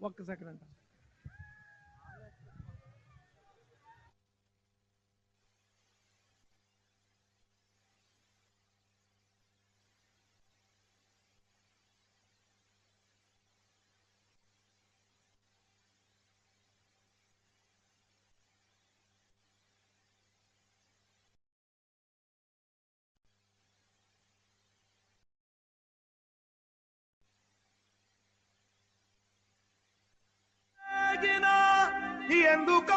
ఒక్క సెకండ్ అంట ఎందుకు?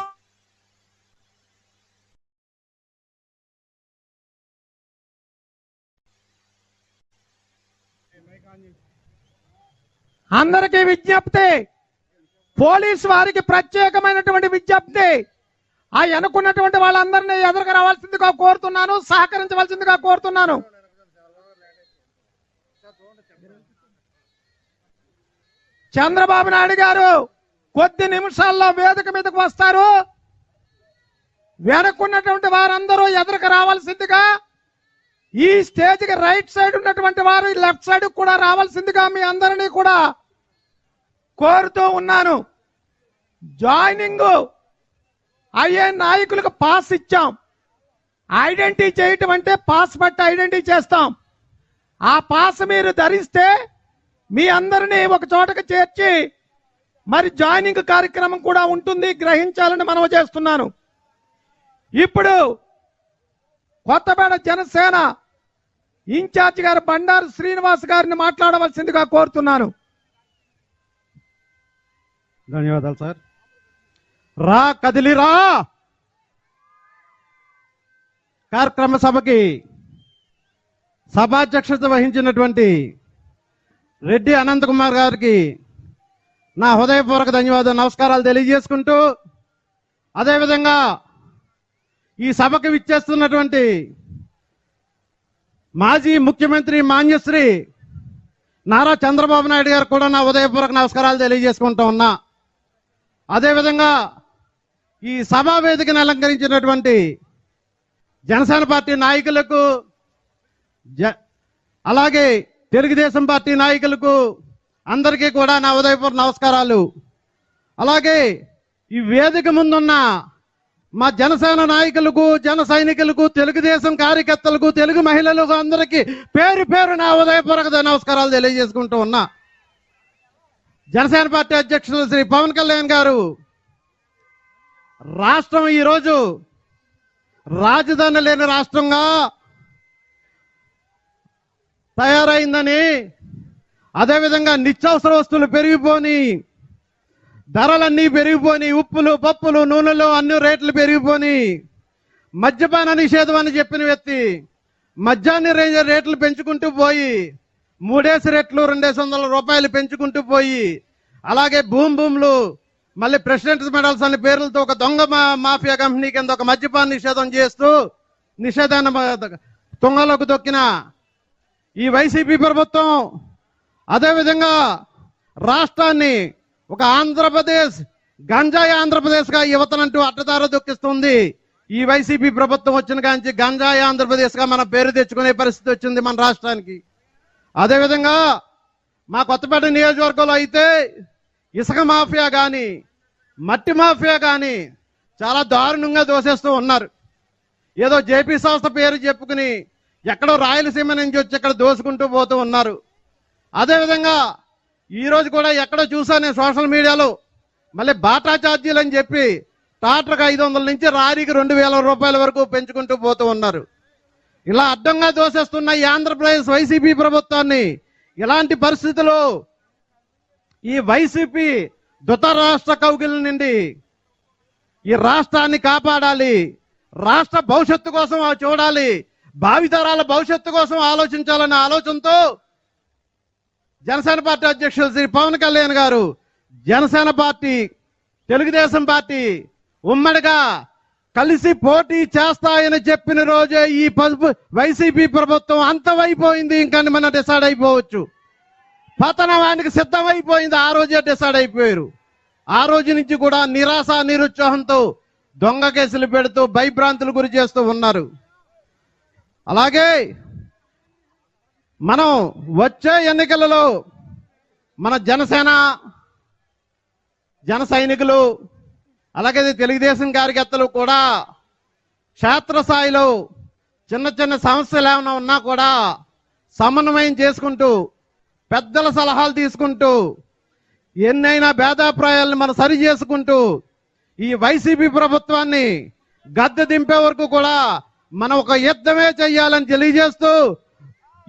అందరికీ విజ్ఞప్తి. పోలీస్ వారికి ప్రత్యేకమైనటువంటి విజ్ఞప్తి. ఆ అనుకున్నటువంటి వాళ్ళందరినీ ఎదురుకు రావాల్సిందిగా కోరుతున్నాను సహకరించవలసిందిగా కోరుతున్నాను. చంద్రబాబు నాయుడు గారు కొద్ది నిమిషాల్లో వేదిక మీదకు వస్తారు. వెనక్కున్నటువంటి వారందరూ ఎదురుకు రావాల్సిందిగా ఈ స్టేజ్కి రైట్ సైడ్ ఉన్నటువంటి వారు లెఫ్ట్ సైడ్ కూడా రావాల్సిందిగా మీ అందరినీ కూడా కోరుతూ ఉన్నాను. జాయినింగ్ అయ్యే నాయకులకు పాస్ ఇచ్చాం. ఐడెంటిటీ చేయటం అంటే పాస్ బట్టి ఐడెంటిటీ చేస్తాం. ఆ పాస్ మీరు ధరిస్తే మీ అందరినీ ఒక చోటకు చేర్చి మరి జాయినింగ్ కార్యక్రమం కూడా ఉంటుంది గ్రహించాలని మనవి చేస్తున్నాను. ఇప్పుడు కొత్తపేట జనసేన ఇన్ఛార్జ్ గారు బండారు శ్రీనివాస్ గారిని మాట్లాడవలసిందిగా కోరుతున్నాను. ధన్యవాదాలు సార్. రా కదిలిరా కార్యక్రమ సభకి సభాధ్యక్షత వహించినటువంటి రెడ్డి అనంత్ కుమార్ గారికి నా హృదయపూర్వక ధన్యవాదాలు నమస్కారాలు తెలియజేసుకుంటూ అదేవిధంగా ఈ సభకు విచ్చేస్తున్నటువంటి మాజీ ముఖ్యమంత్రి మాన్యశ్రీ నారా చంద్రబాబు నాయుడు గారు కూడా నా ఉదయపూర్వక నమస్కారాలు తెలియజేసుకుంటూ ఉన్నా. అదేవిధంగా ఈ సభా వేదికను అలంకరించినటువంటి జనసేన పార్టీ నాయకులకు జ అలాగే తెలుగుదేశం పార్టీ నాయకులకు అందరికీ కూడా నా ఉదయపూర్వక నమస్కారాలు. అలాగే ఈ వేదిక ముందున్న మా జనసేన నాయకులకు జన సైనికులకు తెలుగుదేశం కార్యకర్తలకు తెలుగు మహిళలకు అందరికీ పేరు పేరు నా ఉదయపూర్వక నమస్కారాలు తెలియజేసుకుంటూ ఉన్నా. జనసేన పార్టీ అధ్యక్షులు శ్రీ పవన్ కళ్యాణ్ గారు రాష్ట్రం ఈరోజు రాజధాని లేని రాష్ట్రంగా తయారైందని అదేవిధంగా నిత్యావసర వస్తువులు పెరిగిపోని ధరలన్నీ పెరిగిపోని ఉప్పులు పప్పులు నూనెలు అన్ని రేట్లు పెరిగిపోని మద్యపాన నిషేధం అని చెప్పిన వ్యక్తి మద్యాన్ని రేట్లు పెంచుకుంటూ పోయి మూడేసి రేట్లు రెండేసి వందల రూపాయలు పెంచుకుంటూ పోయి అలాగే భూమి భూములు మళ్ళీ ప్రెసిడెంట్ మెడల్స్ అనే పేర్లతో ఒక దొంగ మాఫియా కంపెనీ కింద ఒక మద్యపాన నిషేధం చేస్తూ నిషేధాన్ని మ- తుంగలోకి దొక్కిన ఈ వైసీపీ ప్రభుత్వం అదేవిధంగా రాష్ట్రాన్ని ఒక ఆంధ్రప్రదేశ్ గంజాయి ఆంధ్రప్రదేశ్గా యువతనంటూ అడ్డదార దొక్కిస్తుంది. ఈ వైసీపీ ప్రభుత్వం వచ్చిన కాంచి గంజాయి ఆంధ్రప్రదేశ్గా మన పేరు తెచ్చుకునే పరిస్థితి వచ్చింది మన రాష్ట్రానికి. అదేవిధంగా మా కొత్తపేట నియోజకవర్గంలో అయితే ఇసుక మాఫియా కానీ మట్టి మాఫియా కానీ చాలా దారుణంగా దోసేస్తూ ఉన్నారు. ఏదో జేపీ సంస్థ పేరు చెప్పుకుని ఎక్కడో రాయలసీమ నుంచి వచ్చి ఇక్కడ దోసుకుంటూ పోతూ ఉన్నారు. అదేవిధంగా ఈరోజు కూడా ఎక్కడో చూసా నేను సోషల్ మీడియాలో మళ్ళీ బాటా ఛార్జీలు అని చెప్పి టాటర్కి ఐదు వందల నుంచి రారీకి రెండు వేల రూపాయల వరకు పెంచుకుంటూ పోతూ ఉన్నారు. ఇలా అడ్డంగా దోసేస్తున్న ఈ ఆంధ్రప్రదేశ్ వైసీపీ ప్రభుత్వాన్ని ఇలాంటి పరిస్థితుల్లో ఈ వైసీపీ ధృతరాష్ట్ర కౌగిల నుండి ఈ రాష్ట్రాన్ని కాపాడాలి రాష్ట్ర భవిష్యత్తు కోసం చూడాలి భావితరాల భవిష్యత్తు కోసం ఆలోచించాలనే ఆలోచనతో జనసేన పార్టీ అధ్యక్షులు శ్రీ పవన్ కళ్యాణ్ గారు జనసేన పార్టీ తెలుగుదేశం పార్టీ ఉమ్మడిగా కలిసి పోటీ చేస్తాయని చెప్పిన రోజే ఈ పసుపు వైసీపీ ప్రభుత్వం అంతమైపోయింది. ఇంకా మన డిసైడ్ అయిపోవచ్చు. పతనవానికి సిద్ధమైపోయింది. ఆ రోజే డిసైడ్ అయిపోయారు. ఆ రోజు నుంచి కూడా నిరాశ నిరుత్సాహంతో దొంగ కేసులు పెడుతూ భయభ్రాంతులు గురి చేస్తూ ఉన్నారు. అలాగే మనం వచ్చే ఎన్నికలలో మన జనసేన జన సైనికులు అలాగే తెలుగుదేశం కార్యకర్తలు కూడా క్షేత్రస్థాయిలో చిన్న చిన్న సమస్యలు ఏమైనా ఉన్నా కూడా సమన్వయం చేసుకుంటూ పెద్దల సలహాలు తీసుకుంటూ ఎన్నైనా భేదాభిప్రాయాలను మనం సరి చేసుకుంటూ ఈ వైసీపీ ప్రభుత్వాన్ని గద్దె దింపే వరకు కూడా మనం ఒక యుద్ధమే చెయ్యాలని తెలియజేస్తూ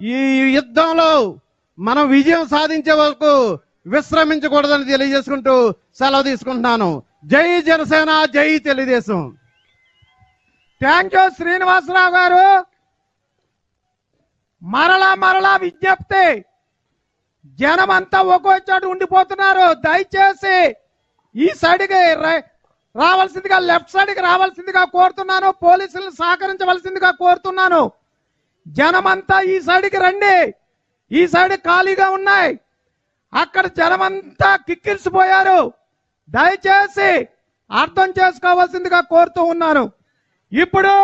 ఈ యుద్ధంలో మనం విజయం సాధించే వరకు విశ్రమించకూడదని తెలియజేసుకుంటూ సెలవు తీసుకుంటున్నాను. జై జనసేన జై తెలుగుదేశం. థ్యాంక్ యూ శ్రీనివాసరావు గారు. మరలా మరలా విజ్ఞప్తి. జనం అంతా ఒక్కో చోటు ఉండిపోతున్నారు. దయచేసి ఈ సైడ్కి రావాల్సిందిగా లెఫ్ట్ సైడ్కి రావాల్సిందిగా కోరుతున్నాను. పోలీసులను సహకరించవలసిందిగా కోరుతున్నాను. జనమంతా ఈ సైడ్కి రండి. ఈ సైడ్ ఖాళీగా ఉన్నాయి. అక్కడ జనమంతా కిక్కిరిసిపోయారు. దయచేసి అర్థం చేసుకోవాల్సిందిగా కోరుతూ ఉన్నాను. ఇప్పుడు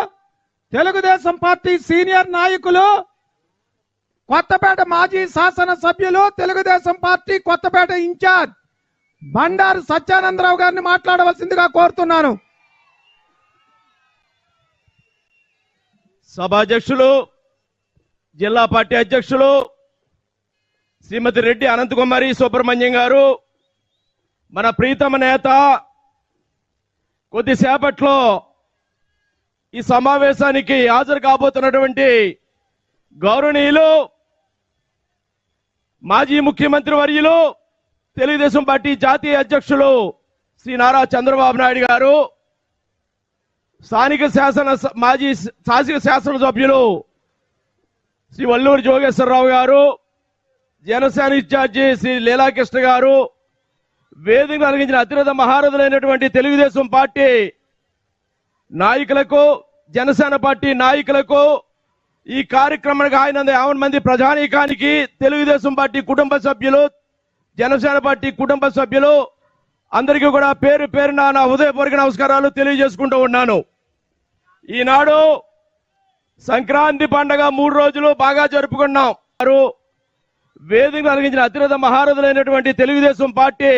తెలుగుదేశం పార్టీ సీనియర్ నాయకులు కొత్తపేట మాజీ శాసన సభ్యులు తెలుగుదేశం పార్టీ కొత్తపేట ఇన్ఛార్జ్ బండారు సత్యానందరావు గారిని మాట్లాడవలసిందిగా కోరుతున్నాను. సభాధ్యక్షులు జిల్లా పార్టీ అధ్యక్షులు శ్రీమతి రెడ్డి అనంతకుమారి సుబ్రహ్మణ్యం గారు మన ప్రీతమ నేత కొద్దిసేపట్లో ఈ సమావేశానికి హాజరు కాబోతున్నటువంటి గౌరవనీయులు మాజీ ముఖ్యమంత్రి వర్యులు తెలుగుదేశం పార్టీ జాతీయ అధ్యక్షులు శ్రీ నారా చంద్రబాబు నాయుడు గారు స్థానిక శాసన స- మాజీ స- శాసన శాసనసభ్యులు శ్రీ వల్లూరు జోగేశ్వరరావు గారు జనసేన ఇన్ఛార్జి శ్రీ లీలాకృష్ణ గారు వేదిక కలిగించిన అతిరథ మహారథులైనటువంటి తెలుగుదేశం పార్టీ నాయకులకు జనసేన పార్టీ నాయకులకు ఈ కార్యక్రమానికి ఆయన యావన్ మంది ప్రజానీకానికి తెలుగుదేశం పార్టీ కుటుంబ సభ్యులు జనసేన పార్టీ కుటుంబ సభ్యులు అందరికీ కూడా పేరు పేరున నా హృదయపూర్వక నమస్కారాలు తెలియజేసుకుంటూ ఉన్నాను. ఈనాడు సంక్రాంతి పండగ మూడు రోజులు బాగా జరుపుకున్నాం. వారు వేదిక కలిగించిన అతిరథ మహారథులైనటువంటి తెలుగుదేశం పార్టీ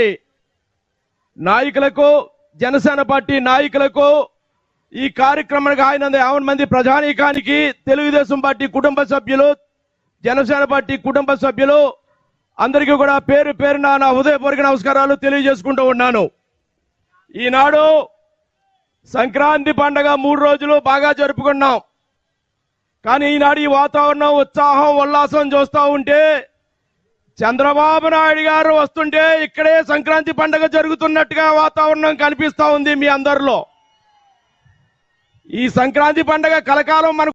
నాయకులకు జనసేన పార్టీ నాయకులకు ఈ కార్యక్రమానికి ఆయన యావన్ మంది ప్రజానీకానికి తెలుగుదేశం పార్టీ కుటుంబ సభ్యులు జనసేన పార్టీ కుటుంబ సభ్యులు అందరికీ కూడా పేరు పేరున నా హృదయపూర్వక నమస్కారాలు తెలియజేసుకుంటూ ఉన్నాను. ఈనాడు సంక్రాంతి పండగ మూడు రోజులు బాగా జరుపుకున్నాం. కానీ ఈనాడు ఈ వాతావరణం ఉత్సాహం ఉల్లాసం చూస్తూ ఉంటే చంద్రబాబు నాయుడు గారు వస్తుంటే ఇక్కడే సంక్రాంతి పండగ జరుగుతున్నట్టుగా వాతావరణం కనిపిస్తా ఉంది మీ అందరిలో. ఈ సంక్రాంతి పండగ కలకాలం మనకు